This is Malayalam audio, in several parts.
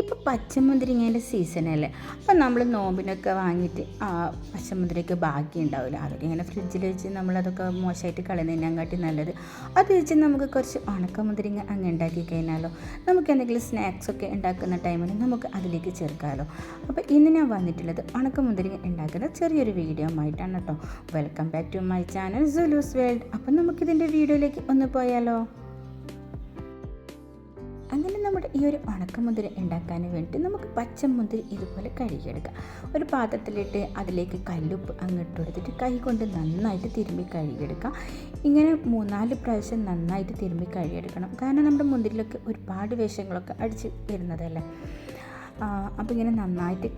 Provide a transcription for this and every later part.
ഇപ്പോൾ പച്ചമുന്തിരിങ്ങേന്റെ സീസണല്ലേ അപ്പം നമ്മൾ നോമ്പിനൊക്കെ വാങ്ങിയിട്ട് ആ പച്ചമുന്തിരിക്ക് ബാക്കി ഉണ്ടാവില്ല അതൊക്കെ ഇങ്ങനെ ഫ്രിഡ്ജിൽ വെച്ച് നമ്മളതൊക്കെ മോശമായിട്ട് കളയുന്നതിനെക്കാട്ടി നല്ലത്. അത് വെച്ച് നമുക്ക് കുറച്ച് ഉണക്കമുന്തിരിങ്ങ അങ്ങ് ഉണ്ടാക്കി കഴിഞ്ഞാലോ നമുക്ക് എന്തെങ്കിലും സ്നാക്സ് ഒക്കെ ഉണ്ടാക്കുന്ന ടൈമിൽ നമുക്ക് അതിലേക്ക് ചേർക്കാമല്ലോ അപ്പോൾ ഇന്ന് ഞാൻ വന്നിട്ടുള്ളത് ഉണക്കമുന്തിരിങ്ങ ഉണ്ടാക്കുന്ന ചെറിയൊരു വീഡിയോ ആയിട്ടാണ് കേട്ടോ welcome back to my channel സുലൂസ് world അപ്പം നമുക്കിതിന്റെ വീഡിയോയിലേക്ക് ഒന്ന് പോയാലോ. അങ്ങനെ നമ്മുടെ ഈ ഒരു ഉണക്കമുന്തിരി ഉണ്ടാക്കാൻ വേണ്ടി നമുക്ക് പച്ചമുന്തിരി ഇതുപോലെ കഴുകിയെടുക്കാം. ഒരു പാത്രത്തിലിട്ട് അതിലേക്ക് കല്ലുപ്പ് അങ്ങോട്ട് കൊടുത്തിട്ട് കൈ കൊണ്ട് നന്നായിട്ട് തിരുമ്പി കഴുകിയെടുക്കാം. ഇങ്ങനെ മൂന്നാൽ പ്രാവശ്യം നന്നായിട്ട് തിരുമ്പി കഴുകിയെടുക്കണം. കാരണം നമ്മുടെ മുന്തിരിലൊക്കെ ഒരുപാട് വേഷങ്ങളൊക്കെ അടിച്ച് വരുന്നതല്ലേ? അപ്പോൾ ഇങ്ങനെ നന്നായിട്ട്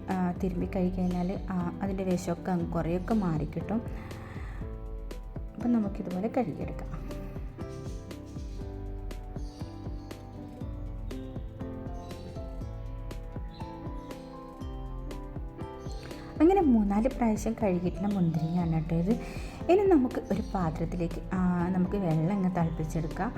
തിരുമ്പി കഴിഞ്ഞാൽ അതിന്റെ വേഷമൊക്കെ അങ്ങ് കുറേയൊക്കെ മാറിക്കിട്ടും. അപ്പം നമുക്കിതുപോലെ കഴുകിയെടുക്കാം. അങ്ങനെ മൂന്നാൽ പ്രാവശ്യം കഴുകിയിട്ടുള്ള മുന്തിരിങ്ങയാണ് കേട്ടോ ഇത്. ഇനി നമുക്ക് ഒരു പാത്രത്തിലേക്ക് നമുക്ക് വെള്ളം അങ്ങ് തിളപ്പിച്ചെടുക്കാം.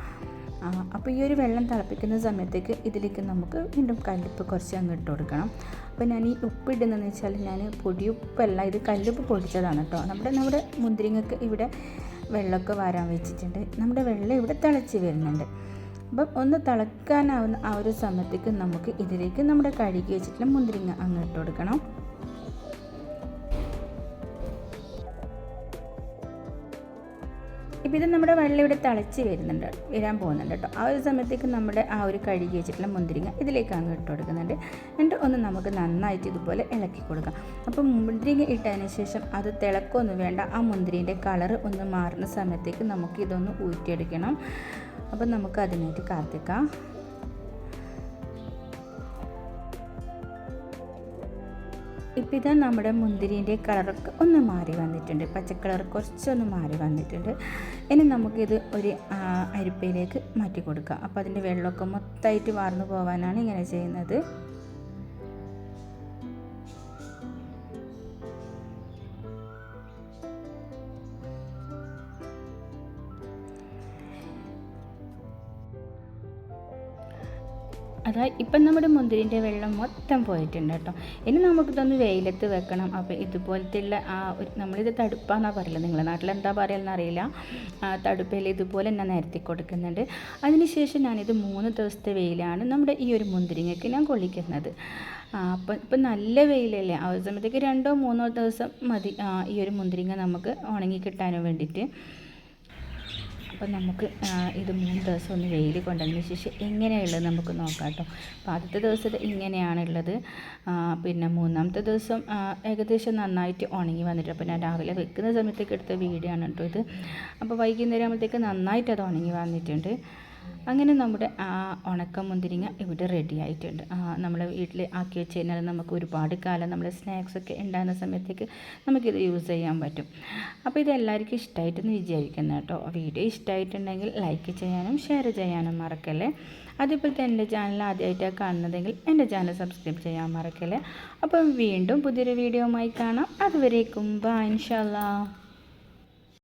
അപ്പോൾ ഈ ഒരു വെള്ളം തിളപ്പിക്കുന്ന സമയത്തേക്ക് ഇതിലേക്ക് നമുക്ക് വീണ്ടും കല്ലുപ്പ് കുറച്ച് അങ്ങ് ഇട്ട് കൊടുക്കണം. അപ്പോൾ ഞാൻ ഈ ഉപ്പ് ഇടുന്നതെന്ന് വെച്ചാൽ ഞാൻ പൊടിയുപ്പല്ല ഇത് കല്ലുപ്പ് പൊടിച്ചതാണ് കേട്ടോ. നമ്മുടെ നമ്മുടെ മുന്തിരിങ്ങക്ക് ഇവിടെ വെള്ളമൊക്കെ വരാൻ വെച്ചിട്ടുണ്ട്. നമ്മുടെ വെള്ളം ഇവിടെ തിളച്ച് വരുന്നുണ്ട്. അപ്പം ഒന്ന് തിളക്കാനാവുന്ന ആ ഒരു സമയത്തേക്ക് നമുക്ക് ഇതിലേക്ക് നമ്മുടെ കഴുകി വെച്ചിട്ടുള്ള മുന്തിരിങ്ങ അങ്ങ് ഇട്ട് കൊടുക്കണം. ഇപ്പോൾ ഇത് നമ്മുടെ വെള്ളം ഇവിടെ തിളച്ച് വരുന്നുണ്ട് വരാൻ പോകുന്നുണ്ട് കേട്ടോ. ആ ഒരു സമയത്തേക്ക് നമ്മുടെ ആ ഒരു കഴുകി വെച്ചിട്ടുള്ള മുന്തിരിങ്ങ ഇതിലേക്ക് അങ്ങ് ഇട്ട് കൊടുക്കുന്നുണ്ട്. എന്നിട്ട് ഒന്ന് നമുക്ക് നന്നായിട്ട് ഇതുപോലെ ഇളക്കി കൊടുക്കാം. അപ്പം മുന്തിരിങ്ങ ഇട്ടതിന് ശേഷം അത് തിളക്കൊന്നും വേണ്ട ആ മുന്തിരിന്റെ കളർ ഒന്ന് മാറുന്ന സമയത്തേക്ക് നമുക്ക് ഇതൊന്ന് ഊറ്റിയെടുക്കണം. അപ്പം നമുക്ക് അതിനായിട്ട് കാത്തിക്കാം. ഇപ്പം ഇതാ നമ്മുടെ മുന്തിരിന്റെ കളറൊക്കെ ഒന്ന് മാറി വന്നിട്ടുണ്ട്. പച്ചക്കളർ കുറച്ചൊന്ന് മാറി വന്നിട്ടുണ്ട്. ഇനി നമുക്കിത് ഒരു അരിപ്പയിലേക്ക് മാറ്റി കൊടുക്കാം. അപ്പോൾ അതിന്റെ വെള്ളമൊക്കെ മൊത്തമായിട്ട് വാർന്നു പോകാനാണ് ഇങ്ങനെ ചെയ്യുന്നത്. അതാ ഇപ്പം നമ്മുടെ മുന്തിരിന്റെ വെള്ളം മൊത്തം പോയിട്ടുണ്ട് കേട്ടോ. ഇനി നമുക്കിതൊന്ന് വെയിലത്ത് വെക്കണം. അപ്പോൾ ഇതുപോലത്തുള്ള ആ ഒരു നമ്മളിത് തടുപ്പാന്നാണ് പറയുന്നത് നിങ്ങളുടെ നാട്ടിൽ എന്താ പറയുക അറിയില്ല. തടുപ്പയിൽ ഇതുപോലെ തന്നെ നിരത്തി കൊടുക്കുന്നുണ്ട്. അതിനുശേഷം ഞാനിത് മൂന്ന് ദിവസത്തെ വെയിലാണ് നമ്മുടെ ഈ ഒരു മുന്തിരിങ്ങയ്ക്ക് ഞാൻ കൊള്ളിക്കുന്നത്. അപ്പം ഇപ്പം നല്ല വെയിലല്ലേ? ആ ഒരു സമയത്തേക്ക് രണ്ടോ മൂന്നോ ദിവസം മതി ഈ ഒരു മുന്തിരിങ്ങ നമുക്ക് ഉണങ്ങി കിട്ടാനും വേണ്ടിയിട്ട്. അപ്പം നമുക്ക് ഇത് മൂന്ന് ദിവസം ഒന്ന് വെയിൽ കൊണ്ടതിന് ശേഷം എങ്ങനെയുള്ളത് നമുക്ക് നോക്കാം കേട്ടോ. അപ്പോൾ ആദ്യത്തെ ദിവസത്തെ ഇങ്ങനെയാണുള്ളത്. പിന്നെ മൂന്നാമത്തെ ദിവസം ഏകദേശം നന്നായിട്ട് ഉണങ്ങി വന്നിട്ട് അപ്പോൾ ഞാൻ രാവിലെ വെക്കുന്ന സമയത്തേക്ക് എടുത്ത വീഡിയോ ആണ് കേട്ടോ ഇത്. അപ്പോൾ വൈകുന്നേരം ആകുമ്പോഴത്തേക്ക് നന്നായിട്ട് അത് ഉണങ്ങി വന്നിട്ടുണ്ട്. അങ്ങനെ നമ്മുടെ ആ ഉണക്ക മുന്തിരിങ്ങ ഇവിടെ റെഡി ആയിട്ടുണ്ട്. നമ്മൾ വീട്ടിൽ ആക്കി വെച്ച് കഴിഞ്ഞാൽ നമുക്ക് ഒരുപാട് കാലം നമ്മൾ സ്നാക്സൊക്കെ ഉണ്ടാകുന്ന സമയത്തേക്ക് നമുക്കിത് യൂസ് ചെയ്യാൻ പറ്റും. അപ്പോൾ ഇത് എല്ലാവർക്കും ഇഷ്ടമായിട്ടെന്ന് വിചാരിക്കുന്നു കേട്ടോ. വീഡിയോ ഇഷ്ടമായിട്ടുണ്ടെങ്കിൽ ലൈക്ക് ചെയ്യാനും ഷെയർ ചെയ്യാനും മറക്കല്ലേ? അതേപോലെ തന്നെ എന്റെ ചാനൽ ആദ്യമായിട്ടാണ് കാണുന്നതെങ്കിൽ എന്റെ ചാനൽ സബ്സ്ക്രൈബ് ചെയ്യാൻ മറക്കല്ലേ? അപ്പം വീണ്ടും പുതിയൊരു ആയി കാണാം. അതുവരേക്കും ബാ ഇൻഷാല്ലാ